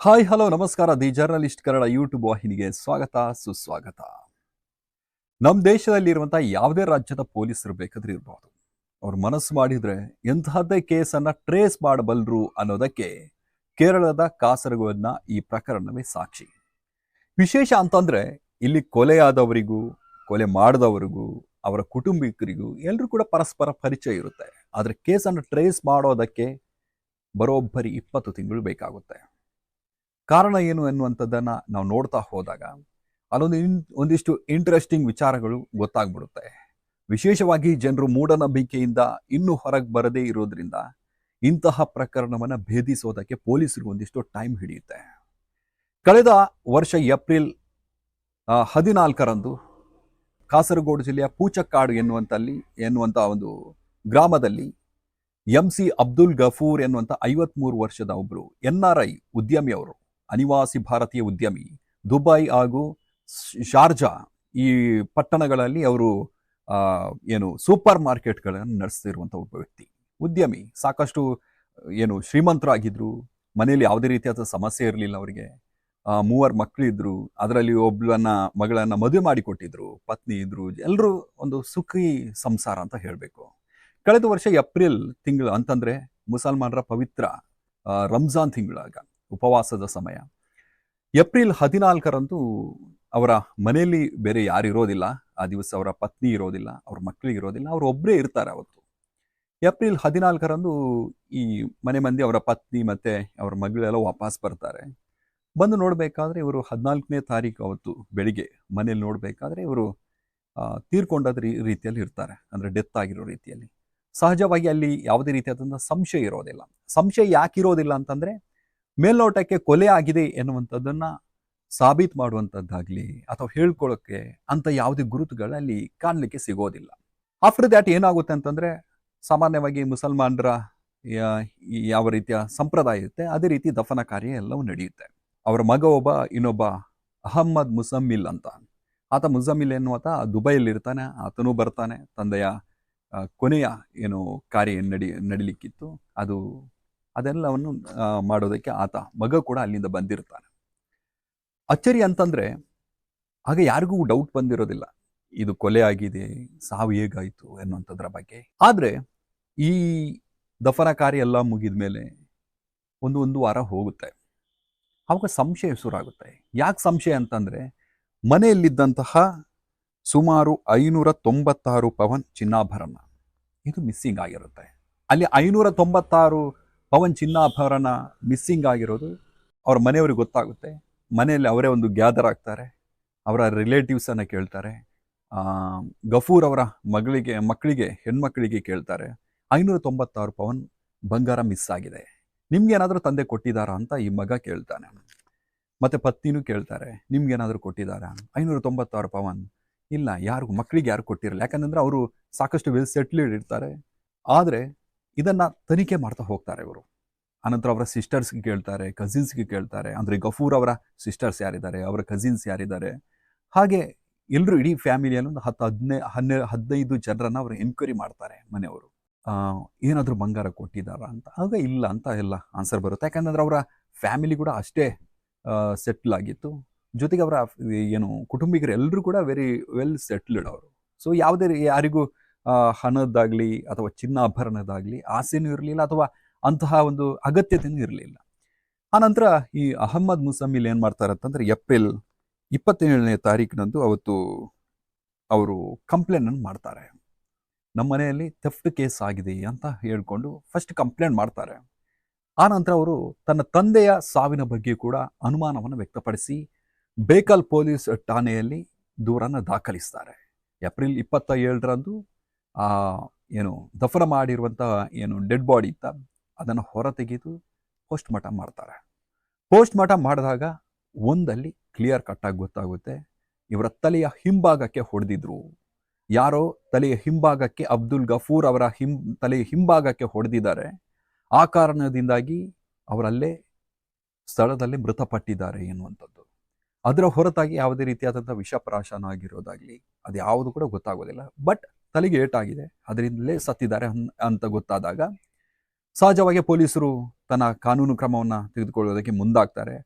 Hi hello ನಮಸ್ಕಾರ. The journalist Kannada YouTube ವಾಹಿನಿಗೆ ಸ್ವಾಗತ, ಸುಸ್ವಾಗತ. ನಮ್ಮ ದೇಶದಲ್ಲಿರುವಂತಹ ಯಾವುದೇ ರಾಜ್ಯದ ಪೊಲೀಸರು ಬೇಕಾದ್ರೆ ಇರಬಹುದು ಅವ್ರ ಮನಸ್ಸು ಮಾಡಿದ್ರೆ ಎಂತಹದ್ದೇ ಕೇಸನ್ನ ಟ್ರೇಸ್ ಮಾಡಬಲ್ಲರು ಅನ್ನೋದಕ್ಕೆ ಕೇರಳದ ಕಾಸರಗೋಡಿನ ಈ ಪ್ರಕರಣವೇ ಸಾಕ್ಷಿ. ವಿಶೇಷ ಅಂತಂದ್ರೆ ಇಲ್ಲಿ ಕೊಲೆಯಾದವರಿಗೂ ಕೊಲೆ ಮಾಡಿದವರಿಗೂ, ಅವರ ಕುಟುಂಬಿಕರಿಗೂ ಎಲ್ಲರೂ ಕೂಡ ಪರಸ್ಪರ ಪರಿಚಯ ಇರುತ್ತೆ. ಆದರೆ ಕೇಸನ್ನು ಟ್ರೇಸ್ ಮಾಡೋದಕ್ಕೆ ಬರೋಬ್ಬರಿ ಇಪ್ಪತ್ತು ತಿಂಗಳು ಬೇಕಾಗುತ್ತೆ. ಕಾರಣ ಏನು ಎನ್ನುವಂಥದ್ದನ್ನು ನಾವು ನೋಡ್ತಾ ಹೋದಾಗ ಅಲ್ಲೊಂದು ಇನ್, ಒಂದಿಷ್ಟು ಇಂಟ್ರೆಸ್ಟಿಂಗ್ ವಿಚಾರಗಳು ಗೊತ್ತಾಗ್ಬಿಡುತ್ತೆ. ವಿಶೇಷವಾಗಿ ಜನರು ಮೂಢನಂಬಿಕೆಯಿಂದ ಇನ್ನೂ ಹೊರಗೆ ಬರದೇ ಇರೋದ್ರಿಂದ ಇಂತಹ ಪ್ರಕರಣವನ್ನು ಭೇದಿಸೋದಕ್ಕೆ ಪೊಲೀಸರು ಒಂದಿಷ್ಟು ಟೈಮ್ ಹಿಡಿಯುತ್ತೆ. ಕಳೆದ ವರ್ಷ ಏಪ್ರಿಲ್ ಹದಿನಾಲ್ಕರಂದು ಕಾಸರಗೋಡು ಜಿಲ್ಲೆಯ ಪೂಚಕ್ಕಾಡು ಎನ್ನುವಂತಲ್ಲಿ ಎನ್ನುವಂಥ ಒಂದು ಗ್ರಾಮದಲ್ಲಿ ಎಂ ಸಿ ಅಬ್ದುಲ್ ಗಫೂರ್ ಎನ್ನುವಂಥ ಐವತ್ಮೂರು ವರ್ಷದ ಒಬ್ಬರು ಎನ್ ಆರ್ ಐ ಉದ್ಯಮಿ ಅವರು ಅನಿವಾಸಿ ಭಾರತೀಯ ಉದ್ಯಮಿ ದುಬೈ ಹಾಗೂ ಶಾರ್ಜಾ ಈ ಪಟ್ಟಣಗಳಲ್ಲಿ ಅವರು ಏನು ಸೂಪರ್ ಮಾರ್ಕೆಟ್ಗಳನ್ನು ನಡೆಸ್ತಿರುವಂಥ ಒಬ್ಬ ವ್ಯಕ್ತಿ. ಉದ್ಯಮಿ ಸಾಕಷ್ಟು, ಏನು ಶ್ರೀಮಂತರಾಗಿದ್ರು ಮನೆಯಲ್ಲಿ ಯಾವುದೇ ರೀತಿಯಾದ ಸಮಸ್ಯೆ ಇರಲಿಲ್ಲ ಅವರಿಗೆ. ಮೂವರು ಮಕ್ಕಳಿದ್ರು ಅದರಲ್ಲಿ ಒಬ್ಳನ್ನ ಮಗಳನ್ನ ಮದುವೆ ಮಾಡಿಕೊಟ್ಟಿದ್ರು ಪತ್ನಿ ಇದ್ರು ಎಲ್ಲರೂ ಒಂದು ಸುಖಿ ಸಂಸಾರ ಅಂತ ಹೇಳಬೇಕು. ಕಳೆದ ವರ್ಷ ಏಪ್ರಿಲ್ ತಿಂಗಳು ಅಂತಂದ್ರೆ ಮುಸಲ್ಮಾನರ ಪವಿತ್ರ ರಂಜಾನ್ ತಿಂಗಳಾಗ. ಉಪವಾಸದ ಸಮಯ. ಏಪ್ರಿಲ್ ಹದಿನಾಲ್ಕರಂದು ಅವರ ಮನೆಯಲ್ಲಿ ಬೇರೆ ಯಾರು ಇರೋದಿಲ್ಲ. ಆ ದಿವಸ ಅವರ ಪತ್ನಿ ಇರೋದಿಲ್ಲ, ಅವ್ರ ಮಕ್ಕಳಿಗೆ ಇರೋದಿಲ್ಲ, ಅವ್ರು ಒಬ್ಬರೇ ಇರ್ತಾರೆ ಅವತ್ತು. ಏಪ್ರಿಲ್ ಹದಿನಾಲ್ಕರಂದು ಈ ಮನೆ ಮಂದಿ ಅವರ ಪತ್ನಿ ಮತ್ತೆ ಅವರ ಮಗಳೆಲ್ಲ ವಾಪಸ್ ಬರ್ತಾರೆ. ಬಂದು ನೋಡಬೇಕಾದ್ರೆ ಇವರು ಹದಿನಾಲ್ಕನೇ ತಾರೀಕು ಅವತ್ತು ಬೆಳಿಗ್ಗೆ ಮನೇಲಿ ನೋಡಬೇಕಾದ್ರೆ ಇವರು ತೀರ್ಕೊಂಡದ ರೀತಿಯಲ್ಲಿ ಇರ್ತಾರೆ. ಅಂದ್ರೆ ಡೆತ್ ಆಗಿರೋ ರೀತಿಯಲ್ಲಿ. ಸಹಜವಾಗಿ ಅಲ್ಲಿ ಯಾವುದೇ ರೀತಿಯಾದಂಥ ಸಂಶಯ ಇರೋದಿಲ್ಲ. ಸಂಶಯ ಯಾಕಿರೋದಿಲ್ಲ ಅಂತಂದ್ರೆ ಮೇಲ್ನೋಟಕ್ಕೆ ಕೊಲೆ ಆಗಿದೆ ಎನ್ನುವಂಥದ್ದನ್ನ ಸಾಬೀತು ಮಾಡುವಂಥದ್ದಾಗ್ಲಿ ಅಥವಾ ಹೇಳ್ಕೊಳ್ಳೋಕ್ಕೆ ಅಂತ ಯಾವುದೇ ಗುರುತುಗಳಲ್ಲಿ ಕಾಣಲಿಕ್ಕೆ ಸಿಗೋದಿಲ್ಲ. ಆಫ್ಟರ್ ದ್ಯಾಟ್ ಏನಾಗುತ್ತೆ ಅಂತಂದ್ರೆ, ಸಾಮಾನ್ಯವಾಗಿ ಮುಸಲ್ಮಾನರ ಯಾವ ರೀತಿಯ ಸಂಪ್ರದಾಯ ಇರುತ್ತೆ, ಅದೇ ರೀತಿ ದಫನ ಕಾರ್ಯ ಎಲ್ಲವೂ ನಡೆಯುತ್ತೆ. ಅವರ ಮಗ ಒಬ್ಬ, ಇನ್ನೊಬ್ಬ ಅಹಮ್ಮದ್ ಮುಸಮ್ಮಿಲ್ ಅಂತ. ಆತ ಮುಸಮ್ಮಿಲ್ ಎನ್ನುವಾತ ದುಬೈಯಲ್ಲಿ ಇರ್ತಾನೆ, ಆತನೂ ಬರ್ತಾನೆ, ತಂದೆಯ ಕೊನೆಯ, ಏನು, ಕಾರ್ಯ ನಡಿ, ನಡಿಲಿಕ್ಕಿತ್ತು. ಅದು ಅದೆಲ್ಲವನ್ನು ಮಾಡೋದಕ್ಕೆ ಆತ, ಮಗ ಕೂಡ ಅಲ್ಲಿಂದ ಬಂದಿರ್ತಾನೆ. ಅಚ್ಚರಿ ಅಂತಂದ್ರೆ, ಆಗ ಯಾರಿಗೂ ಡೌಟ್ ಬಂದಿರೋದಿಲ್ಲ. ಇದು ಕೊಲೆ ಆಗಿದೆ, ಸಾವು ಹೇಗಾಯ್ತು ಎನ್ನುವಂಥದ್ರ ಬಗ್ಗೆ. ಆದ್ರೆ, ಈ ದಫನ ಕಾರ್ಯ ಎಲ್ಲ ಮುಗಿದ ಮೇಲೆ ಒಂದು ಒಂದು ವಾರ ಹೋಗುತ್ತೆ. ಅವಾಗ ಸಂಶಯ ಶುರುವಾಗುತ್ತೆ. ಯಾಕೆ ಸಂಶಯ ಅಂತಂದ್ರೆ, ಮನೆಯಲ್ಲಿದ್ದಂತಹ ಸುಮಾರು ಐನೂರ ತೊಂಬತ್ತಾರು ಪವನ್ ಚಿನ್ನಾಭರಣ. ಇದು ಮಿಸ್ಸಿಂಗ್ ಆಗಿರುತ್ತೆ. ಅಲ್ಲಿ ಐನೂರ ತೊಂಬತ್ತಾರು ಪವನ್ ಚಿನ್ನಾಭರಣ ಮಿಸ್ಸಿಂಗ್ ಆಗಿರೋದು ಅವ್ರ ಮನೆಯವ್ರಿಗೆ ಗೊತ್ತಾಗುತ್ತೆ. ಮನೆಯಲ್ಲಿ ಅವರೇ ಒಂದು ಗ್ಯಾದರ್ ಆಗ್ತಾರೆ. ಅವರ ರಿಲೇಟಿವ್ಸನ್ನು ಕೇಳ್ತಾರೆ. ಗಫೂರ್ ಅವರ ಮಗಳಿಗೆ, ಮಕ್ಕಳಿಗೆ, ಹೆಣ್ಮಕ್ಳಿಗೆ ಕೇಳ್ತಾರೆ. ಐನೂರ ತೊಂಬತ್ತಾರು ಪವನ್ ಬಂಗಾರ ಮಿಸ್ ಆಗಿದೆ. ನಿಮ್ಗೇನಾದರೂ ತಂದೆ ಕೊಟ್ಟಿದ್ದಾರಾ ಅಂತ ಈ ಮಗ ಕೇಳ್ತಾನೆ. ಮತ್ತು ಪತ್ನಿನೂ ಕೇಳ್ತಾರೆ ನಿಮ್ಗೇನಾದರೂ ಕೊಟ್ಟಿದ್ದಾರಾ? ಐನೂರ ತೊಂಬತ್ತಾರು ಪವನ್, ಇಲ್ಲ, ಯಾರಿಗೂ, ಮಕ್ಕಳಿಗೆ ಯಾರು ಕೊಟ್ಟಿರಲ್ಲ. ಯಾಕಂದ್ರೆ ಅವರು ಸಾಕಷ್ಟು ವೆಲ್ ಸೆಟ್ಲ್ಡ್ ಇರ್ತಾರೆ. ಆದರೆ ಇದನ್ನ ತನಿಖೆ ಮಾಡ್ತಾ ಹೋಗ್ತಾರೆ ಇವರು. ಅನಂತರ ಅವರ ಸಿಸ್ಟರ್ಸ್ಗೆ ಕೇಳ್ತಾರೆ ಕಸಿನ್ಸ್ಗೆ ಕೇಳ್ತಾರೆ. ಅಂದ್ರೆ ಗಫೂರ್ ಅವರ ಸಿಸ್ಟರ್ಸ್ ಯಾರಿದ್ದಾರೆ, ಅವರ ಕಸಿನ್ಸ್ ಯಾರಿದ್ದಾರೆ. ಹಾಗೆ ಎಲ್ಲರೂ ಇಡೀ ಫ್ಯಾಮಿಲಿಯಲ್ಲಿ ಒಂದು ಹತ್ತು ಹದಿನೈ, ಹನ್ನೆ, ಹದಿನೈದು ಜನರನ್ನ ಅವರು ಎನ್ಕ್ವೈರಿ ಮಾಡ್ತಾರೆ ಮನೆಯವರು. ಏನಾದರೂ ಬಂಗಾರ ಕೊಟ್ಟಿದ್ದಾರಾ ಅಂತ. ಆಗ ಇಲ್ಲ ಅಂತ ಎಲ್ಲ ಆನ್ಸರ್ ಬರುತ್ತೆ. ಯಾಕಂದ್ರೆ ಅವರ ಫ್ಯಾಮಿಲಿ ಕೂಡ ಅಷ್ಟೇ ಸೆಟ್ಲ್ ಆಗಿತ್ತು. ಜೊತೆಗೆ ಅವರ, ಏನು ಕುಟುಂಬಿಕರು ಎಲ್ಲರೂ ಕೂಡ ವೆರಿ ವೆಲ್ ಸೆಟ್ಲ್ಡ್ ಅವರು. ಸೊ ಯಾವುದೇ ಯಾರಿಗೂ ಹಣದ್ದಾಗ್ಲಿ ಅಥವಾ ಚಿನ್ನಾಭರಣದಾಗಲಿ ಆಸೆನೂ ಇರಲಿಲ್ಲ ಅಥವಾ ಅಂತಹ ಒಂದು ಅಗತ್ಯತೆಯೂ ಇರಲಿಲ್ಲ. ಆನಂತರ ಈ ಅಹಮ್ಮದ್ ಮುಸಮ್ಮಿಲ್ ಏನು ಮಾಡ್ತಾರೆ ಅಂತಂದ್ರೆ ಏಪ್ರಿಲ್ ಇಪ್ಪತ್ತೇಳನೇ ತಾರೀಕಿನಂದು ಅವತ್ತು ಅವರು ಕಂಪ್ಲೇಂಟನ್ನು ಮಾಡ್ತಾರೆ. ನಮ್ಮ ಮನೆಯಲ್ಲಿ ಥೆಫ್ಟ್ ಕೇಸ್ ಆಗಿದೆ ಅಂತ ಹೇಳ್ಕೊಂಡು ಫಸ್ಟ್ ಕಂಪ್ಲೇಂಟ್ ಮಾಡ್ತಾರೆ. ಆನಂತರ ಅವರು ತನ್ನ ತಂದೆಯ ಸಾವಿನ ಬಗ್ಗೆ ಕೂಡ ಅನುಮಾನವನ್ನು ವ್ಯಕ್ತಪಡಿಸಿ ಬೇಕಲ್ ಪೊಲೀಸ್ ಠಾಣೆಯಲ್ಲಿ ದೂರನ್ನು ದಾಖಲಿಸ್ತಾರೆ. ಏಪ್ರಿಲ್ ಇಪ್ಪತ್ತ ಏಳರಂದು ಆ, ಏನು ದಫನ ಮಾಡಿರುವಂತಹ ಏನು ಡೆಡ್ ಬಾಡಿ ಇತ್ತ ಅದನ್ನು ಹೊರತೆಗೆದು ಪೋಸ್ಟ್ ಮಾರ್ಟಮ್ ಮಾಡ್ತಾರೆ. ಪೋಸ್ಟ್ ಮಾರ್ಟಮ್ ಮಾಡಿದಾಗ ಒಂದಲ್ಲಿ ಕ್ಲಿಯರ್ ಕಟ್ ಆಗಿ ಗೊತ್ತಾಗುತ್ತೆ, ಇವರ ತಲೆಯ ಹಿಂಭಾಗಕ್ಕೆ ಹೊಡೆದಿದ್ರು. ಯಾರೋ ತಲೆಯ ಹಿಂಭಾಗಕ್ಕೆ ಅಬ್ದುಲ್ ಗಫೂರ್ ಅವರ ಹಿಂ, ತಲೆಯ ಹಿಂಭಾಗಕ್ಕೆ ಹೊಡೆದಿದ್ದಾರೆ. ಆ ಕಾರಣದಿಂದಾಗಿ ಅವರಲ್ಲೇ ಸ್ಥಳದಲ್ಲಿ ಮೃತಪಟ್ಟಿದ್ದಾರೆ ಎನ್ನುವಂಥದ್ದು. ಅದರ ಹೊರತಾಗಿ ಯಾವುದೇ ರೀತಿಯಾದಂಥ ವಿಷಪ್ರಾಶನ ಆಗಿರೋದಾಗಲಿ ಅದು ಯಾವುದು ಕೂಡ ಗೊತ್ತಾಗೋದಿಲ್ಲ. ಬಟ್ ತಲೆಗೆ ಏಟಾಗಿದೆ ಅದರಿಂದಲೇ ಸತ್ತಿದ್ದಾರೆ ಅಂತ ಗೊತ್ತಾದಾಗ ಸಹಜವಾಗಿ ಪೊಲೀಸರು ತನ್ನ ಕಾನೂನು ಕ್ರಮವನ್ನು ತೆಗೆದುಕೊಳ್ಳೋದಕ್ಕೆ ಮುಂದಾಗ್ತಾರೆ.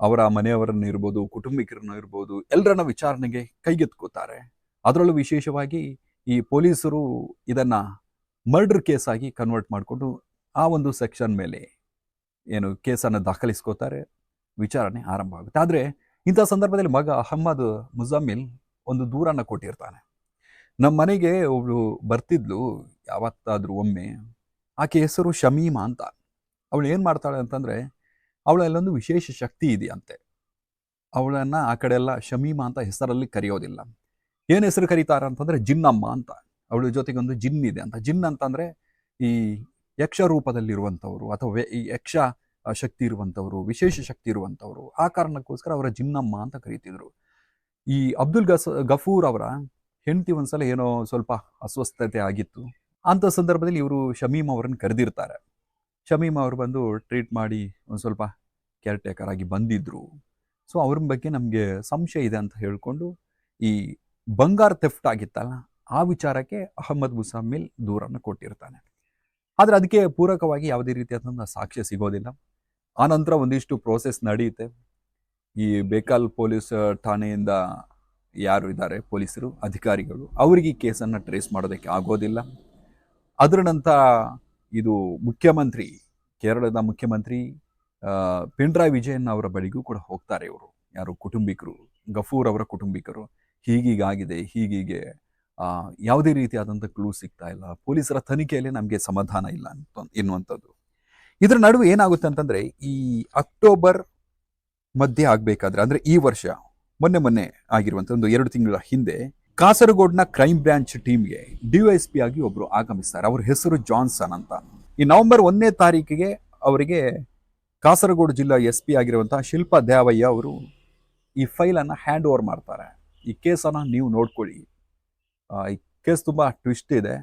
ಅವರ ಮನೆಯವರನ್ನು ಇರ್ಬೋದು, ಕುಟುಂಬಿಕರನ್ನು ಇರ್ಬೋದು ಎಲ್ಲರನ್ನ ವಿಚಾರಣೆಗೆ ಕೈಗೆತ್ಕೋತಾರೆ ಅದರಲ್ಲೂ ವಿಶೇಷವಾಗಿ ಈ ಪೊಲೀಸರು ಇದನ್ನ ಮರ್ಡರ್ ಕೇಸ್ ಆಗಿ ಕನ್ವರ್ಟ್ ಮಾಡಿಕೊಂಡು ಆ ಒಂದು ಸೆಕ್ಷನ್ ಮೇಲೆ ಏನು ಕೇಸನ್ನು ದಾಖಲಿಸ್ಕೋತಾರೆ. ವಿಚಾರಣೆ ಆರಂಭ ಆಗುತ್ತೆ. ಆದರೆ ಇಂಥ ಸಂದರ್ಭದಲ್ಲಿ ಮಗ ಅಹಮ್ಮದ್ ಮುಜಮ್ಮಿಲ್ ಒಂದು ದೂರನ್ನ ಕೊಟ್ಟಿರ್ತಾನೆ. ನಮ್ಮ ಮನೆಗೆ ಒಬ್ಳು ಬರ್ತಿದ್ಲು, ಯಾವತ್ತಾದರೂ ಒಮ್ಮೆ. ಆಕೆ ಹೆಸರು ಶಮೀಮಾ ಅಂತ. ಅವಳು ಏನು ಮಾಡ್ತಾಳೆ ಅಂತಂದ್ರೆ ಅವಳಲ್ಲೊಂದು ವಿಶೇಷ ಶಕ್ತಿ ಇದೆಯಂತೆ. ಅವಳನ್ನ ಆ ಕಡೆ ಎಲ್ಲ ಶಮೀಮಾ ಅಂತ ಹೆಸರಲ್ಲಿ ಕರೆಯೋದಿಲ್ಲ. ಏನು ಹೆಸರು ಕರೀತಾರ ಅಂತಂದ್ರೆ ಜಿನ್ನಮ್ಮ ಅಂತ. ಅವಳ ಜೊತೆಗೆ ಒಂದು ಜಿನ್ ಇದೆ ಅಂತ. ಜಿನ್ ಅಂತಂದ್ರೆ ಈ ಯಕ್ಷ ರೂಪದಲ್ಲಿರುವಂಥವ್ರು ಅಥವಾ ಈ ಯಕ್ಷ ಶಕ್ತಿ ಇರುವಂಥವ್ರು, ವಿಶೇಷ ಶಕ್ತಿ ಇರುವಂಥವ್ರು. ಆ ಕಾರಣಕ್ಕೋಸ್ಕರ ಅವರ ಜಿನ್ನಮ್ಮ ಅಂತ ಕರೀತಿದ್ರು. ಈ ಅಬ್ದುಲ್ ಗಸ್, ಗಫೂರ್ ಅವರ ಹೆಂಡತಿ ಒಂದ್ಸಲ ಏನೋ ಸ್ವಲ್ಪ ಅಸ್ವಸ್ಥತೆ ಆಗಿತ್ತು. ಅಂತ ಸಂದರ್ಭದಲ್ಲಿ ಇವರು ಶಮೀಮ್ ಅವರನ್ನು ಕರೆದಿರ್ತಾರೆ. ಶಮೀಮ್ ಅವರು ಬಂದು ಟ್ರೀಟ್ ಮಾಡಿ ಒಂದು ಸ್ವಲ್ಪ ಕೇರ್ ಟೇಕರ್ ಆಗಿ ಬಂದಿದ್ರು. ಸೊ ಅವ್ರ ಬಗ್ಗೆ ನಮಗೆ ಸಂಶಯ ಇದೆ ಅಂತ ಹೇಳ್ಕೊಂಡು ಈ ಬಂಗಾರ ಥೆಫ್ಟ್ ಆಗಿತ್ತಲ್ಲ, ಆ ವಿಚಾರಕ್ಕೆ ಅಹಮ್ಮದ್ ಮುಸಾಮಿಲ್ ದೂರನ್ನು ಕೊಟ್ಟಿರ್ತಾನೆ. ಆದರೆ ಅದಕ್ಕೆ ಪೂರಕವಾಗಿ ಯಾವುದೇ ರೀತಿಯಾದಂಥ ಸಾಕ್ಷ್ಯ ಸಿಗೋದಿಲ್ಲ. ಆನಂತರ ಒಂದಿಷ್ಟು ಪ್ರೋಸೆಸ್ ನಡೆಯುತ್ತೆ. ಈ ಬೇಕಾಲ್ ಪೊಲೀಸ್ ಠಾಣೆಯಿಂದ ಯಾರು ಇದ್ದಾರೆ? ಪೊಲೀಸರು, ಅಧಿಕಾರಿಗಳು. ಅವರಿಗೆ ಈ ಕೇಸನ್ನು ಟ್ರೇಸ್ ಮಾಡೋದಕ್ಕೆ ಆಗೋದಿಲ್ಲ. ಅದರ ನಂತರ ಇದು ಮುಖ್ಯಮಂತ್ರಿ, ಕೇರಳದ ಮುಖ್ಯಮಂತ್ರಿ ಪಿಣರಾಯಿ ವಿಜಯನ್ ಅವರ ಬಳಿಗೂ ಕೂಡ ಹೋಗ್ತಾರೆ ಇವರು. ಯಾರು? ಕುಟುಂಬಿಕರು. ಗಫೂರ್ ಅವರ ಕುಟುಂಬಿಕರು. ಹೀಗೀಗಾಗಿದೆ, ಹೀಗೀಗೆ ಯಾವುದೇ ರೀತಿಯಾದಂಥ ಕ್ಲೂ ಸಿಗ್ತಾ ಇಲ್ಲ. ಪೊಲೀಸರ ತನಿಖೆಯಲ್ಲಿ ನಮಗೆ ಸಮಾಧಾನ ಇಲ್ಲ ಅಂತ ಎನ್ನುವಂಥದ್ದು. ಇದರ ನಡುವೆ ಏನಾಗುತ್ತೆ ಅಂತಂದ್ರೆ, ಈ ಅಕ್ಟೋಬರ್ ಮಧ್ಯೆ ಆಗಬೇಕಾದ್ರೆ, ಅಂದ್ರೆ ಈ ವರ್ಷ ಮೊನ್ನೆ ಮೊನ್ನೆ ಆಗಿರುವಂಥ ಒಂದು ಎರಡು ತಿಂಗಳ ಹಿಂದೆ ಕಾಸರಗೋಡ್ನ ಕ್ರೈಮ್ ಬ್ರಾಂಚ್ ಟೀಮ್ಗೆ ಡಿವೈಎಸ್ಪಿ ಆಗಿ ಒಬ್ಬರು ಆಗಮಿಸ್ತಾರೆ. ಅವ್ರ ಹೆಸರು ಜಾನ್ಸನ್ ಅಂತ. ಈ ನವೆಂಬರ್ ಒಂದನೇ ತಾರೀಕಿಗೆ ಅವರಿಗೆ ಕಾಸರಗೋಡು ಜಿಲ್ಲಾ ಎಸ್ ಪಿ ಆಗಿರುವಂತಹ ಶಿಲ್ಪಾ ದೇವಯ್ಯ ಅವರು ಈ ಫೈಲನ್ನು ಹ್ಯಾಂಡ್ ಓವರ್ ಮಾಡ್ತಾರೆ. ಈ ಕೇಸನ್ನು ನೀವು ನೋಡ್ಕೊಳ್ಳಿ. ಈ ಕೇಸ್ ತುಂಬ ಟ್ವಿಸ್ಟ್ ಇದೆ.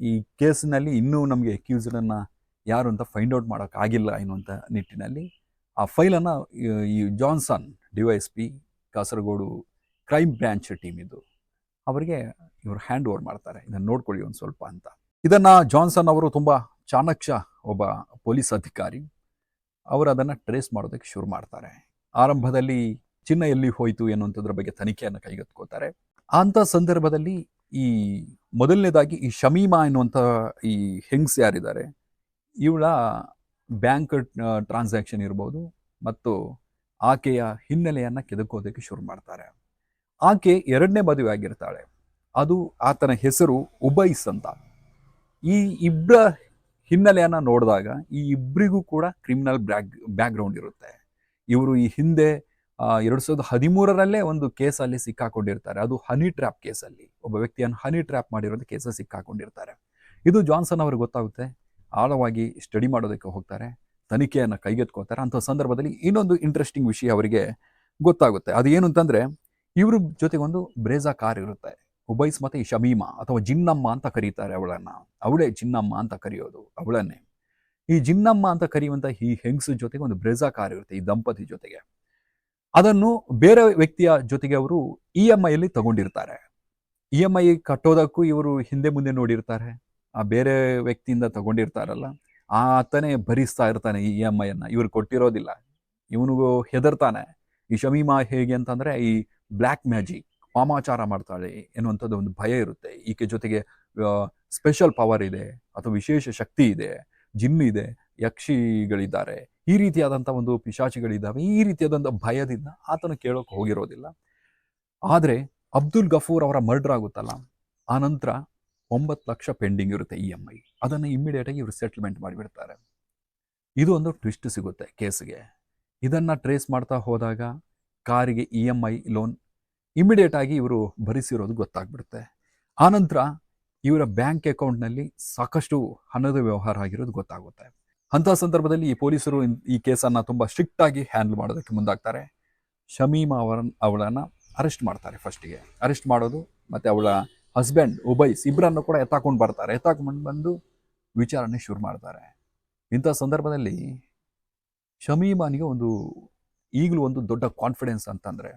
ಈ ಕೇಸಿನಲ್ಲಿ ಇನ್ನೂ ನಮಗೆ ಅಕ್ಯೂಸ್ಡನ್ನು ಯಾರು ಅಂತ ಫೈಂಡ್ ಔಟ್ ಮಾಡೋಕ್ಕಾಗಿಲ್ಲ ಎನ್ನುವಂಥ ನಿಟ್ಟಿನಲ್ಲಿ ಆ ಫೈಲನ್ನು ಈ Johnson DYSP Kasaragod crime branch team ಇದು. ಅವರಿಗೆ ಇವರು ಹ್ಯಾಂಡ್ ಓವರ್ ಮಾಡ್ತಾರೆ. ಇದನ್ನು ನೋಡ್ಕೊಳ್ಳಿ ಒಂದು ಸ್ವಲ್ಪ ಅಂತ. ಇದನ್ನು ಜಾನ್ಸನ್ ಅವರು ತುಂಬ ಚಾಣಕ್ಯ ಒಬ್ಬ ಪೊಲೀಸ್ ಅಧಿಕಾರಿ, ಅವರು ಅದನ್ನು ಟ್ರೇಸ್ ಮಾಡೋದಕ್ಕೆ ಶುರು ಮಾಡ್ತಾರೆ. ಆರಂಭದಲ್ಲಿ ಚಿನ್ನ ಎಲ್ಲಿ ಹೋಯಿತು ಎನ್ನುವಂಥದ್ರ ಬಗ್ಗೆ ತನಿಖೆಯನ್ನು ಕೈಗೆತ್ಕೋತಾರೆ ಅಂಥ ಸಂದರ್ಭದಲ್ಲಿ ಈ ಮೊದಲನೇದಾಗಿ ಈ ಶಮೀಮಾ ಎನ್ನುವಂಥ ಈ ಹೆಂಗ್ಸ್ ಯಾರಿದ್ದಾರೆ, ಇವಳ ಬ್ಯಾಂಕ್ ಟ್ರಾನ್ಸಾಕ್ಷನ್ ಇರ್ಬೋದು ಮತ್ತು ಆಕೆಯ ಹಿನ್ನೆಲೆಯನ್ನು ಕೆದಕೋದಕ್ಕೆ ಶುರು ಮಾಡ್ತಾರೆ. ಆಕೆ ಎರಡನೇ ಮದುವೆ ಆಗಿರ್ತಾಳೆ ಅದು ಆತನ ಹೆಸರು ಉಬೈಸ್ ಅಂತ. ಈ ಇಬ್ಬರ ಹಿನ್ನೆಲೆಯನ್ನು ನೋಡಿದಾಗ ಈ ಇಬ್ಬರಿಗೂ ಕೂಡ ಕ್ರಿಮಿನಲ್ ಬ್ಯಾಕ್ ಬ್ಯಾಕ್ಗ್ರೌಂಡ್ ಇರುತ್ತೆ. ಇವರು ಈ ಹಿಂದೆ ಎರಡು ಸಾವಿರದ ಹದಿಮೂರರಲ್ಲೇ ಒಂದು ಕೇಸಲ್ಲಿ ಸಿಕ್ಕಾಕೊಂಡಿರ್ತಾರೆ. ಅದು ಹನಿ ಟ್ರ್ಯಾಪ್ ಕೇಸಲ್ಲಿ. ಒಬ್ಬ ವ್ಯಕ್ತಿಯನ್ನು ಹನಿ ಟ್ರ್ಯಾಪ್ ಮಾಡಿರೋದು ಕೇಸಲ್ಲಿ ಸಿಕ್ಕಾಕೊಂಡಿರ್ತಾರೆ. ಇದು ಜಾನ್ಸನ್ ಅವ್ರಿಗೆ ಗೊತ್ತಾಗುತ್ತೆ. ಆಳವಾಗಿ ಸ್ಟಡಿ ಮಾಡೋದಕ್ಕೆ ಹೋಗ್ತಾರೆ. ತನಿಖೆಯನ್ನು ಕೈಗೆತ್ಕೋತಾರೆ ಅಂಥ ಸಂದರ್ಭದಲ್ಲಿ ಇನ್ನೊಂದು ಇಂಟ್ರೆಸ್ಟಿಂಗ್ ವಿಷಯ ಅವರಿಗೆ ಗೊತ್ತಾಗುತ್ತೆ. ಅದು ಏನು ಅಂತಂದರೆ, ಇವ್ರ ಜೊತೆಗೊಂದು ಬ್ರೇಜಾ ಕಾರ್ ಇರುತ್ತೆ. ಉಬೈಸ್ ಮತ್ತೆ ಈ ಶಮೀಮಾ ಅಥವಾ ಜಿನ್ನಮ್ಮ ಅಂತ ಕರೀತಾರೆ ಅವಳನ್ನ. ಅವಳೇ ಜಿನ್ನಮ್ಮ ಅಂತ ಕರೆಯೋದು ಅವಳನ್ನೇ. ಈ ಜಿನ್ನಮ್ಮ ಅಂತ ಕರೆಯುವಂಥ ಈ ಹೆಂಗಸ ಜೊತೆಗೆ ಒಂದು ಬ್ರೇಜಾ ಕಾರ್ ಇರುತ್ತೆ, ಈ ದಂಪತಿ ಜೊತೆಗೆ. ಅದನ್ನು ಬೇರೆ ವ್ಯಕ್ತಿಯ ಜೊತೆಗೆ ಅವರು ಇ ಎಂ ಐಯಲ್ಲಿ ತಗೊಂಡಿರ್ತಾರೆ. ಇ ಎಂ ಐ ಕಟ್ಟೋದಕ್ಕೂ ಇವರು ಹಿಂದೆ ಮುಂದೆ ನೋಡಿರ್ತಾರೆ. ಆ ಬೇರೆ ವ್ಯಕ್ತಿಯಿಂದ ತಗೊಂಡಿರ್ತಾರಲ್ಲ. ಆತನೇ ಭರಿಸ್ತಾ ಇರ್ತಾನೆ ಈ ಇ ಎಂ ಐಯನ್ನು ಇವ್ರು ಕೊಟ್ಟಿರೋದಿಲ್ಲ. ಇವನಿಗೂ ಹೆದರ್ತಾನೆ. ಈ ಶಮೀಮಾ ಹೇಗೆ ಅಂತಂದ್ರೆ ಈ ಬ್ಲ್ಯಾಕ್ ಮ್ಯಾಜಿಕ್, ವಾಮಾಚಾರ ಮಾಡ್ತಾಳೆ ಎನ್ನುವಂಥದ್ದು ಒಂದು ಭಯ ಇರುತ್ತೆ. ಈಕೆ ಜೊತೆಗೆ ಸ್ಪೆಷಲ್ ಪವರ್ ಇದೆ ಅಥವಾ ವಿಶೇಷ ಶಕ್ತಿ ಇದೆ ಜಿನ್ ಇದೆ, ಯಕ್ಷಿಗಳಿದ್ದಾರೆ. ಈ ರೀತಿಯಾದಂಥ ಒಂದು ಪಿಶಾಚಿಗಳಿದ್ದಾವೆ. ಈ ರೀತಿಯಾದಂಥ ಭಯದಿಂದ ಆತನ ಕೇಳೋಕೆ ಹೋಗಿರೋದಿಲ್ಲ. ಆದರೆ ಅಬ್ದುಲ್ ಗಫೂರ್ ಅವರ ಮರ್ಡರ್ ಆಗುತ್ತಲ್ಲ? ಆ ನಂತರ ಒಂಬತ್ತು ಲಕ್ಷ ಪೆಂಡಿಂಗ್ ಇರುತ್ತೆ ಇ ಎಂ ಐ. ಅದನ್ನು ಇಮ್ಮಿಡಿಯೇಟಾಗಿ ಇವರು ಸೆಟ್ಲ್ಮೆಂಟ್ ಮಾಡಿಬಿಡ್ತಾರೆ. ಇದು ಒಂದು ಟ್ವಿಸ್ಟ್ ಸಿಗುತ್ತೆ ಕೇಸ್ಗೆ. ಇದನ್ನು ಟ್ರೇಸ್ ಮಾಡ್ತಾ ಹೋದಾಗ ಕಾರಿಗೆ E M I loan immediate ಆಗಿ ಇವರು ಭರಿಸಿರೋದು ಗೊತ್ತಾಗ್ಬಿಡುತ್ತೆ. ಆನಂತರ ಇವರ ಬ್ಯಾಂಕ್ ಅಕೌಂಟ್ನಲ್ಲಿ ಸಾಕಷ್ಟು ಹಣದ ವ್ಯವಹಾರ ಆಗಿರೋದು ಗೊತ್ತಾಗುತ್ತೆ. ಅಂಥ ಸಂದರ್ಭದಲ್ಲಿ ಈ ಪೊಲೀಸರು ಈ ಕೇಸನ್ನು ತುಂಬ ಸ್ಟ್ರಿಕ್ಟ್ ಆಗಿ ಹ್ಯಾಂಡಲ್ ಮಾಡೋದಕ್ಕೆ ಮುಂದಾಗ್ತಾರೆ. ಶಮೀಮಾ ಅವರನ್ನು ಅವಳನ್ನು ಅರೆಸ್ಟ್ ಮಾಡ್ತಾರೆ ಫಸ್ಟಿಗೆ ಅರೆಸ್ಟ್ ಮಾಡೋದು ಮತ್ತು ಅವಳ ಹಸ್ಬೆಂಡ್ ಉಬೈಸ್ ಇಬ್ಬರನ್ನು ಕೂಡ ಎತ್ತಾಕೊಂಡು ಬರ್ತಾರೆ. ಎತ್ತಾಕೊಂಡು ಬಂದು ವಿಚಾರಣೆ ಶುರು ಮಾಡ್ತಾರೆ. ಇಂಥ ಸಂದರ್ಭದಲ್ಲಿ ಶಮೀಮಾನಿಗೆ ಒಂದು ಈಗಲೂ ಒಂದು ದೊಡ್ಡ ಕಾನ್ಫಿಡೆನ್ಸ್ ಅಂತಂದರೆ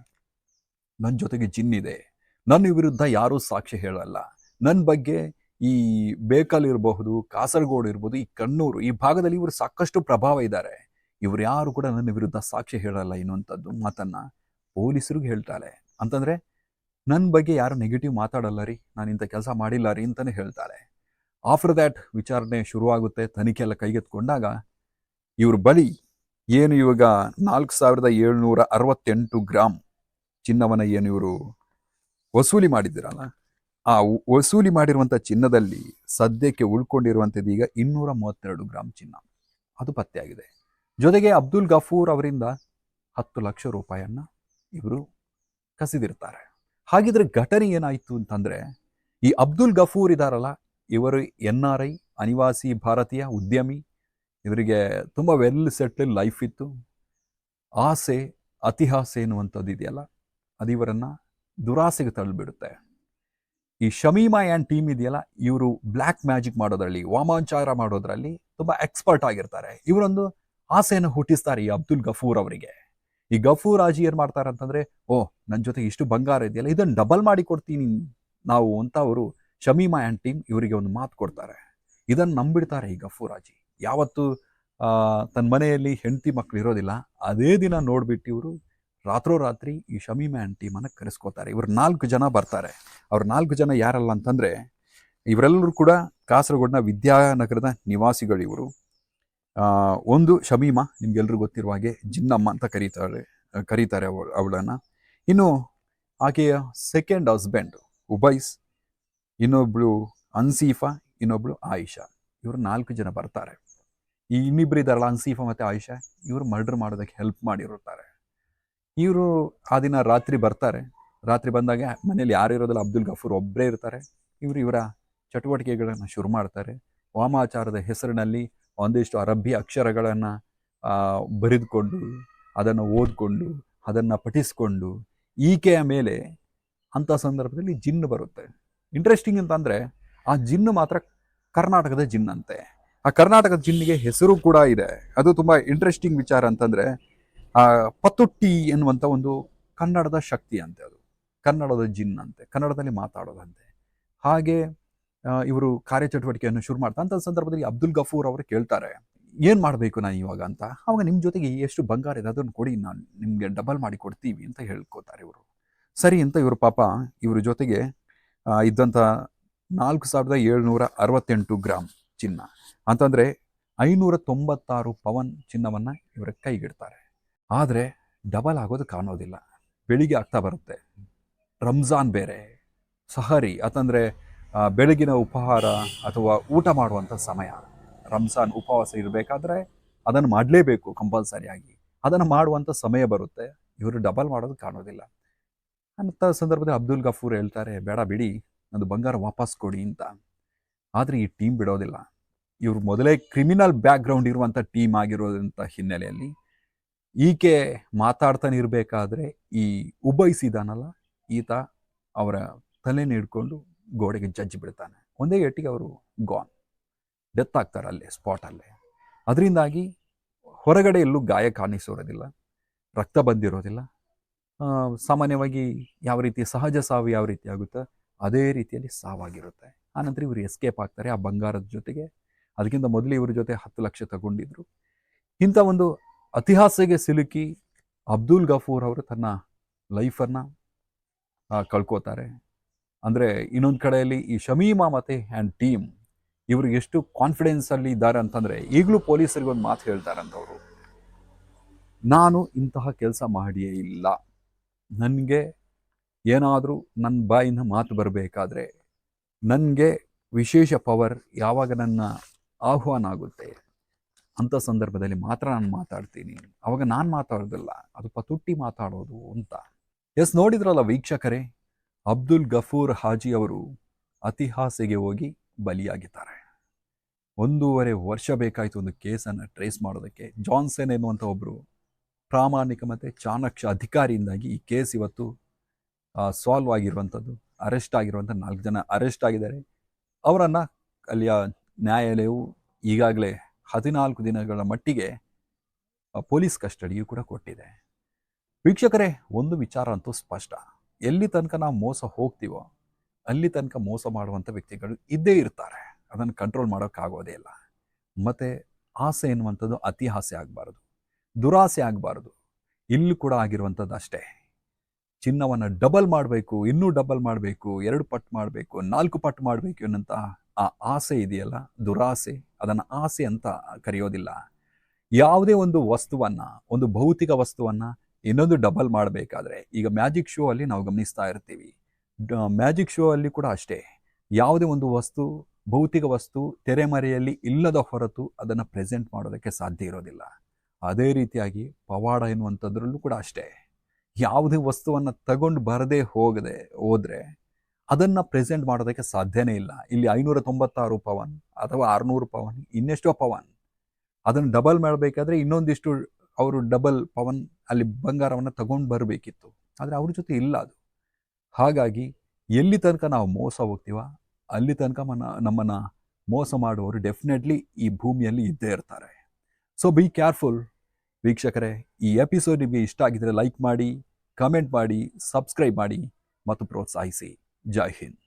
ನನ್ನ ಜೊತೆಗೆ ಜಿನ್ ಇದೆ. ನನ್ನ ವಿರುದ್ಧ ಯಾರೂ ಸಾಕ್ಷಿ ಹೇಳಲ್ಲ. ನನ್ನ ಬಗ್ಗೆ ಈ ಬೇಕಲ್ ಇರಬಹುದು, ಕಾಸರಗೋಡು ಇರ್ಬೋದು, ಈ ಕಣ್ಣೂರು, ಈ ಭಾಗದಲ್ಲಿ ಇವರು ಸಾಕಷ್ಟು ಪ್ರಭಾವ ಇದ್ದಾರೆ. ಇವರು ಯಾರು ಕೂಡ ನನ್ನ ವಿರುದ್ಧ ಸಾಕ್ಷಿ ಹೇಳಲ್ಲ ಎನ್ನುವಂಥದ್ದು ಮಾತನ್ನು ಪೊಲೀಸರಿಗೆ ಹೇಳ್ತಾಳೆ ಅಂತಂದ್ರೆ ನನ್ನ ಬಗ್ಗೆ ಯಾರು ನೆಗೆಟಿವ್ ಮಾತಾಡಲ್ಲ ರೀ, ನಾನು ಇಂಥ ಕೆಲಸ ಮಾಡಿಲ್ಲ ರೀ ಅಂತಲೇ ಹೇಳ್ತಾಳೆ. ಆಫ್ಟರ್ ದ್ಯಾಟ್ ವಿಚಾರಣೆ ಶುರುವಾಗುತ್ತೆ ತನಿಖೆ ಎಲ್ಲ ಕೈಗೆತ್ಕೊಂಡಾಗ ಇವ್ರ ಬಳಿ ಏನು ಇವಾಗ ನಾಲ್ಕು ಸಾವಿರದ ಏಳ್ನೂರ ಅರವತ್ತೆಂಟು ಗ್ರಾಮ್ ಚಿನ್ನವನ್ನು ಏನು ಇವರು ವಸೂಲಿ ಮಾಡಿದ್ದೀರಲ್ಲ, ಆ ವಸೂಲಿ ಮಾಡಿರುವಂಥ ಚಿನ್ನದಲ್ಲಿ ಸದ್ಯಕ್ಕೆ ಉಳ್ಕೊಂಡಿರುವಂಥದ್ದು ಈಗ ಇನ್ನೂರ ಮೂವತ್ತೆರಡು ಗ್ರಾಮ್ ಚಿನ್ನ. ಅದು ಪತ್ತೆಯಾಗಿದೆ ಜೊತೆಗೆ ಅಬ್ದುಲ್ ಗಫೂರ್ ಅವರಿಂದ ಹತ್ತು ಲಕ್ಷ ರೂಪಾಯಿಯನ್ನು ಇವರು ಕಸಿದಿರ್ತಾರೆ. ಹಾಗಿದ್ರೆ ಘಟನೆ ಏನಾಯಿತು ಅಂತಂದ್ರೆ, ಈ ಅಬ್ದುಲ್ ಗಫೂರ್ ಇದಾರಲ್ಲ, ಇವರು ಎನ್ ಆರ್ ಐ, ಅನಿವಾಸಿ ಭಾರತೀಯ ಉದ್ಯಮಿ, ಇವರಿಗೆ ತುಂಬ ವೆಲ್ ಸೆಟ್ಲ್ ಲೈಫ್ ಇತ್ತು. ಆಸೆ, ಅತಿಹಾಸೆ ಎನ್ನುವಂಥದ್ದು ಇದೆಯಲ್ಲ, ಅದು ಇವರನ್ನ ದುರಾಸೆಗೆ ತಳ್ಳಿಬಿಡುತ್ತೆ. ಈ ಶಮೀಮಾ ಆ್ಯಂಡ್ ಟೀಮ್ ಇದೆಯಲ್ಲ, ಇವರು ಬ್ಲ್ಯಾಕ್ ಮ್ಯಾಜಿಕ್ ಮಾಡೋದರಲ್ಲಿ, ವಾಮಾಂಚಾರ ಮಾಡೋದ್ರಲ್ಲಿ ತುಂಬ ಎಕ್ಸ್ಪರ್ಟ್ ಆಗಿರ್ತಾರೆ. ಇವರೊಂದು ಆಸೆಯನ್ನು ಹುಟ್ಟಿಸ್ತಾರೆ ಈ ಅಬ್ದುಲ್ ಗಫೂರ್ ಅವರಿಗೆ. ಈ ಗಫೂರ್ ರಾಜಿ ಏನ್ ಮಾಡ್ತಾರೆ ಅಂತಂದ್ರೆ ಓ ನನ್ನ ಜೊತೆ ಇಷ್ಟು ಬಂಗಾರ ಇದೆಯಲ್ಲ ಇದನ್ನು ಡಬಲ್ ಮಾಡಿ ಕೊಡ್ತೀನಿ ನಾವು ಅಂತ ಅವರು ಶಮೀಮಾ ಆ್ಯಂಡ್ ಟೀಮ್ ಇವರಿಗೆ ಒಂದು ಮಾತು ಕೊಡ್ತಾರೆ. ಇದನ್ನು ನಂಬಿಡ್ತಾರೆ ಈ ಗಫೂರ್ ರಾಜಿ. ಯಾವತ್ತು ತನ್ನ ಮನೆಯಲ್ಲಿ ಹೆಂಡತಿ ಮಕ್ಕಳು ಇರೋದಿಲ್ಲ ಅದೇ ದಿನ ನೋಡ್ಬಿಟ್ಟು ಇವರು ರಾತ್ರೋರಾತ್ರಿ ಈ ಶಮೀಮಾ ಆ್ಯಂಡ್ ಟೀಮನ್ನು ಕರೆಸ್ಕೋತಾರೆ. ಇವರು ನಾಲ್ಕು ಜನ ಬರ್ತಾರೆ. ಅವ್ರ ನಾಲ್ಕು ಜನ ಯಾರಲ್ಲ ಅಂತಂದ್ರೆ ಇವರೆಲ್ಲರೂ ಕೂಡ ಕಾಸರಗೋಡಿನ ವಿದ್ಯಾನಗರದ ನಿವಾಸಿಗಳು ಇವರು ಆ, ಒಂದು ಶಮೀಮಾ ನಿಮ್ಗೆಲ್ರಿಗೂ ಗೊತ್ತಿರುವ ಹಾಗೆ ಜಿನ್ನಮ್ಮ ಅಂತ ಕರೀತಾರೆ ಕರೀತಾರೆ ಅವಳು ಅವಳನ್ನು. ಇನ್ನು ಆಕೆಯ ಸೆಕೆಂಡ್ ಹಸ್ಬೆಂಡ್ ಉಬೈಸ್, ಇನ್ನೊಬ್ಳು ಅನ್ಸೀಫಾ, ಇನ್ನೊಬ್ಳು ಆಯಿಷಾ. ಇವರು ನಾಲ್ಕು ಜನ ಬರ್ತಾರೆ. ಈ ಇನ್ನಿಬ್ಬರು ಇದ್ದಾರಲ್ಲ ಅನ್ಸೀಫಾ ಮತ್ತು ಆಯಿಷಾ, ಇವರು ಮರ್ಡರ್ ಮಾಡೋದಕ್ಕೆ ಹೆಲ್ಪ್ ಮಾಡಿರುತ್ತಾರೆ. ಇವರು ಆ ದಿನ ರಾತ್ರಿ ಬರ್ತಾರೆ. ರಾತ್ರಿ ಬಂದಾಗ ಮನೇಲಿ ಯಾರು ಇರೋದಿಲ್ಲ, ಅಬ್ದುಲ್ ಗಫೂರ್ ಒಬ್ಬರೇ ಇರ್ತಾರೆ. ಇವರು ಇವರ ಚಟುವಟಿಕೆಗಳನ್ನು ಶುರು ಮಾಡ್ತಾರೆ. ವಾಮಾಚಾರದ ಹೆಸರಿನಲ್ಲಿ ಒಂದಿಷ್ಟು ಅರಬ್ಬಿ ಅಕ್ಷರಗಳನ್ನು ಬರೆದುಕೊಂಡು, ಅದನ್ನು ಓದಿಕೊಂಡು, ಅದನ್ನು ಪಠಿಸಿಕೊಂಡು, ಈಕೆಯ ಮೇಲೆ ಅಂಥ ಸಂದರ್ಭದಲ್ಲಿ ಜಿನ್ನು ಬರುತ್ತೆ. ಇಂಟ್ರೆಸ್ಟಿಂಗ್ ಅಂತಂದರೆ, ಆ ಜಿನ್ನು ಮಾತ್ರ ಕರ್ನಾಟಕದ ಜಿನ್ನಂತೆ ಆ ಕರ್ನಾಟಕದ ಜಿನ್ನಿಗೆ ಹೆಸರು ಕೂಡ ಇದೆ. ಅದು ತುಂಬ ಇಂಟ್ರೆಸ್ಟಿಂಗ್ ವಿಚಾರ ಅಂತಂದರೆ ಪತುಟ್ಟಿ ಎನ್ನುವಂಥ ಒಂದು ಕನ್ನಡದ ಶಕ್ತಿ ಅಂತೆ ಅದು. ಕನ್ನಡದ ಜಿನ್ನಂತೆ ಕನ್ನಡದಲ್ಲಿ ಮಾತಾಡೋದಂತೆ. ಹಾಗೆ ಇವರು ಕಾರ್ಯಚಟುವಟಿಕೆಯನ್ನು ಶುರು ಮಾಡ್ತಾ ಅಂತ ಸಂದರ್ಭದಲ್ಲಿ ಅಬ್ದುಲ್ ಗಫೂರ್ ಅವರು ಕೇಳ್ತಾರೆ, ಏನು ಮಾಡಬೇಕು ನಾನು ಇವಾಗ ಅಂತ? ಅವಾಗ ನಿಮ್ಮ ಜೊತೆಗೆ ಎಷ್ಟು ಬಂಗಾರ ಇದೆ ಅದನ್ನು ಕೊಡಿ, ನಾನು ನಿಮಗೆ ಡಬಲ್ ಮಾಡಿ ಕೊಡ್ತೀವಿ ಅಂತ ಹೇಳ್ಕೋತಾರೆ ಇವರು. ಸರಿ ಅಂತ ಇವರು ಪಾಪ ಇವ್ರ ಜೊತೆಗೆ ಇದ್ದಂಥ ನಾಲ್ಕು ಸಾವಿರದ ಏಳ್ನೂರ ಅರವತ್ತೆಂಟು ಗ್ರಾಮ್ ಚಿನ್ನ, ಅಂತಂದರೆ ಐನೂರ ತೊಂಬತ್ತಾರು ಪವನ್ ಚಿನ್ನವನ್ನು ಇವರ ಕೈಗಿಡ್ತಾರೆ. ಆದರೆ ಡಬಲ್ ಆಗೋದು ಕಾಣೋದಿಲ್ಲ. ಬೆಳಿಗ್ಗೆ ಆಗ್ತಾ ಬರುತ್ತೆ. ರಂಜಾನ್ ಬೇರೆ, ಸಹರಿ, ಅಂತಂದರೆ ಬೆಳಗಿನ ಉಪಹಾರ ಅಥವಾ ಊಟ ಮಾಡುವಂಥ ಸಮಯ. ರಂಜಾನ್ ಉಪವಾಸ ಇರಬೇಕಾದ್ರೆ ಅದನ್ನು ಮಾಡಲೇಬೇಕು ಕಂಪಲ್ಸರಿಯಾಗಿ. ಅದನ್ನು ಮಾಡುವಂಥ ಸಮಯ ಬರುತ್ತೆ. ಇವರು ಡಬಲ್ ಮಾಡೋದು ಕಾಣೋದಿಲ್ಲ ಅಂಥ ಸಂದರ್ಭದಲ್ಲಿ ಅಬ್ದುಲ್ ಗಫೂರ್ ಹೇಳ್ತಾರೆ, ಬೇಡ ಬಿಡಿ, ನಂದು ಬಂಗಾರ ವಾಪಸ್ ಕೊಡಿ ಅಂತ. ಆದರೆ ಈ ಟೀಮ್ ಬಿಡೋದಿಲ್ಲ. ಇವರು ಮೊದಲೇ ಕ್ರಿಮಿನಲ್ ಬ್ಯಾಕ್ಗ್ರೌಂಡ್ ಇರುವಂಥ ಟೀಮ್ ಆಗಿರೋದಂಥ ಹಿನ್ನೆಲೆಯಲ್ಲಿ ಈಕೆ ಮಾತಾಡ್ತಾನೆ ಇರಬೇಕಾದ್ರೆ ಈ ಉಬೈಸಿದಾನಲ್ಲ ಈತ ಅವರ ತಲೆನ ಹಿಡ್ಕೊಂಡು ಗೋಡೆಗೆ ಜಜ್ಜಿ ಬಿಡ್ತಾನೆ. ಒಂದೇ ಏಟಿಗೆ ಅವರು ಗಾನ್ ಡೆತ್ ಆಗ್ತಾರೆ ಅಲ್ಲೇ ಸ್ಪಾಟಲ್ಲೇ ಅದರಿಂದಾಗಿ ಹೊರಗಡೆ ಎಲ್ಲೂ ಗಾಯ ಕಾಣಿಸೋರೋದಿಲ್ಲ ರಕ್ತ ಬಂದಿರೋದಿಲ್ಲ. ಸಾಮಾನ್ಯವಾಗಿ ಯಾವ ರೀತಿ ಸಹಜ ಸಾವು ಯಾವ ರೀತಿ ಆಗುತ್ತೋ, ಅದೇ ರೀತಿಯಲ್ಲಿ ಸಾವಾಗಿರುತ್ತೆ. ಆನಂತರ ಇವರು ಎಸ್ಕೇಪ್ ಆಗ್ತಾರೆ, ಆ ಬಂಗಾರದ ಜೊತೆಗೆ. ಅದಕ್ಕಿಂತ ಮೊದಲು ಇವ್ರ ಜೊತೆ ಹತ್ತು ಲಕ್ಷ ತಗೊಂಡಿದ್ರು. ಇಂಥ ಒಂದು ಇತಿಹಾಸಗೆ ಸಿಲುಕಿ ಅಬ್ದುಲ್ ಗಫೂರ್ ಅವರು ತನ್ನ ಲೈಫನ್ನು ಕಳ್ಕೋತಾರೆ. ಅಂದರೆ ಇನ್ನೊಂದು ಕಡೆಯಲ್ಲಿ ಈ ಶಮೀಮಾ ಮತ್ತೆ ಆ್ಯಂಡ್ ಟೀಮ್ ಇವರು ಎಷ್ಟು ಕಾನ್ಫಿಡೆನ್ಸ್ ಅಲ್ಲಿ ಇದ್ದಾರೆ ಅಂತಂದರೆ ಈಗಲೂ ಪೊಲೀಸರಿಗೆ ಒಂದು ಮಾತು ಹೇಳ್ತಾರಂತವರು ನಾನು ಇಂತಹ ಕೆಲಸ ಮಾಡಿಯೇ ಇಲ್ಲ. ನನಗೆ ಏನಾದರೂ ನನ್ನ ಬಾಯಿಂದ ಮಾತು ಬರಬೇಕಾದ್ರೆ ನನಗೆ ವಿಶೇಷ ಪವರ್ ಯಾವಾಗ ನನ್ನ ಆಹ್ವಾನ ಆಗುತ್ತೆ? ಅಂಥ ಸಂದರ್ಭದಲ್ಲಿ ಮಾತ್ರ ನಾನು ಮಾತಾಡ್ತೀನಿ. ಅವಾಗ ನಾನು ಮಾತಾಡೋದಿಲ್ಲ. ಅದು ಪತುಟ್ಟಿ ಮಾತಾಡೋದು ಅಂತ. ಎಸ್, ನೋಡಿದ್ರಲ್ಲ ವೀಕ್ಷಕರೇ? ಅಬ್ದುಲ್ ಗಫೂರ್ ಹಾಜಿ ಅವರು ಅತಿಹಾಸೆಗೆ ಹೋಗಿ ಬಲಿಯಾಗಿದ್ದಾರೆ. ಒಂದೂವರೆ ವರ್ಷ ಬೇಕಾಯಿತು ಒಂದು ಕೇಸನ್ನು ಟ್ರೇಸ್ ಮಾಡೋದಕ್ಕೆ. ಜಾನ್ಸನ್ ಎನ್ನುವಂಥ ಒಬ್ಬರು ಪ್ರಾಮಾಣಿಕ ಮತ್ತು ಚಾಣಕ್ಷ ಅಧಿಕಾರಿಯಿಂದಾಗಿ ಈ ಕೇಸ್ ಇವತ್ತು ಸಾಲ್ವ್ ಆಗಿರುವಂಥದ್ದು, ಅರೆಸ್ಟ್ ಆಗಿರುವಂಥ ನಾಲ್ಕು ಜನ ಅರೆಸ್ಟ್ ಆಗಿದ್ದಾರೆ. ಅವರನ್ನು ಅಲ್ಲಿಯ ನ್ಯಾಯಾಲಯವು ಈಗಾಗಲೇ ಹದಿನಾಲ್ಕು ದಿನಗಳ ಮಟ್ಟಿಗೆ ಪೊಲೀಸ್ ಕಸ್ಟಡಿಯೂ ಕೂಡ ಕೊಟ್ಟಿದೆ. ವೀಕ್ಷಕರೇ, ಒಂದು ವಿಚಾರ ಅಂತೂ ಸ್ಪಷ್ಟ. ಎಲ್ಲಿ ತನಕ ನಾವು ಮೋಸ ಹೋಗ್ತೀವೋ, ಅಲ್ಲಿ ತನಕ ಮೋಸ ಮಾಡುವಂಥ ವ್ಯಕ್ತಿಗಳು ಇದ್ದೇ ಇರ್ತಾರೆ. ಅದನ್ನು ಕಂಟ್ರೋಲ್ ಮಾಡೋಕ್ಕಾಗೋದೇ ಇಲ್ಲ. ಮತ್ತು ಆಸೆ ಎನ್ನುವಂಥದ್ದು ಅತಿ ಆಸೆ ಆಗಬಾರ್ದು. ದುರಾಸೆ ಆಗಬಾರ್ದು. ಇಲ್ಲೂ ಕೂಡ ಆಗಿರುವಂಥದ್ದು ಅಷ್ಟೇ. ಚಿನ್ನವನ್ನು ಡಬಲ್ ಮಾಡಬೇಕು, ಇನ್ನೂ ಡಬಲ್ ಮಾಡಬೇಕು, ಎರಡು ಪಟ್ಟು ಮಾಡಬೇಕು, ನಾಲ್ಕು ಪಟ್ಟು ಮಾಡಬೇಕು ಅನ್ನೋಂಥ ಆ ಆಸೆ ಇದೆಯಲ್ಲ, ದುರಾಸೆ, ಅದನ್ನು ಆಸೆ ಅಂತ ಕರೆಯೋದಿಲ್ಲ. ಯಾವುದೇ ಒಂದು ವಸ್ತುವನ್ನು, ಒಂದು ಭೌತಿಕ ವಸ್ತುವನ್ನು ಇನ್ನೊಂದು ಡಬಲ್ ಮಾಡಬೇಕಾದ್ರೆ ಈಗ ಮ್ಯಾಜಿಕ್ ಶೋ ಅಲ್ಲಿ ನಾವು ಗಮನಿಸ್ತಾ ಇರ್ತೀವಿ. ಮ್ಯಾಜಿಕ್ ಶೋ ಅಲ್ಲಿ ಕೂಡ ಅಷ್ಟೇ. ಯಾವುದೇ ಒಂದು ವಸ್ತು, ಭೌತಿಕ ವಸ್ತು, ತೆರೆಮರೆಯಲ್ಲಿ ಇಲ್ಲದ ಹೊರತು ಅದನ್ನು ಪ್ರೆಸೆಂಟ್ ಮಾಡೋದಕ್ಕೆ ಸಾಧ್ಯ ಇರೋದಿಲ್ಲ. ಅದೇ ರೀತಿಯಾಗಿ ಪವಾಡ ಎನ್ನುವಂಥದ್ರಲ್ಲೂ ಕೂಡ ಅಷ್ಟೇ. ಯಾವುದೇ ವಸ್ತುವನ್ನು ತಗೊಂಡು ಬರದೇ ಹೋಗದೆ, ಹೋದರೆ ಅದನ್ನು ಪ್ರೆಸೆಂಟ್ ಮಾಡೋದಕ್ಕೆ ಸಾಧ್ಯನೇ ಇಲ್ಲ. ಇಲ್ಲಿ ಐನೂರ ತೊಂಬತ್ತಾರು ಪವನ್ ಅಥವಾ ಆರುನೂರು ಪವನ್, ಇನ್ನೆಷ್ಟೋ ಪವನ್. ಅದನ್ನು ಡಬಲ್ ಮಾಡಬೇಕಾದ್ರೆ ಇನ್ನೊಂದಿಷ್ಟು ಅವರು ಡಬಲ್ ಪವನ್ ಅಲ್ಲಿ ಬಂಗಾರವನ್ನು ತಗೊಂಡು ಬರಬೇಕಿತ್ತು. ಆದರೆ ಅವ್ರ ಜೊತೆ ಇಲ್ಲ ಅದು. ಹಾಗಾಗಿ ಎಲ್ಲಿ ತನಕ ನಾವು ಮೋಸ ಹೋಗ್ತೀವ ಅಲ್ಲಿ ತನಕ ಮನ, ನಮ್ಮನ್ನು ಮೋಸ ಮಾಡುವವರು ಡೆಫಿನೆಟ್ಲಿ ಈ ಭೂಮಿಯಲ್ಲಿ ಇದ್ದೇ ಇರ್ತಾರೆ. ಸೊ ಬಿ ಕೇರ್ಫುಲ್ ವೀಕ್ಷಕರೇ, ಈ ಎಪಿಸೋಡ್ ನಿಮಗೆ ಇಷ್ಟ ಆಗಿದ್ರೆ ಲೈಕ್ ಮಾಡಿ ಕಮೆಂಟ್ ಮಾಡಿ ಸಬ್ಸ್ಕ್ರೈಬ್ ಮಾಡಿ ಮತ್ತು ಪ್ರೋತ್ಸಾಹಿಸಿ. ಜೈ ಹಿಂದ್.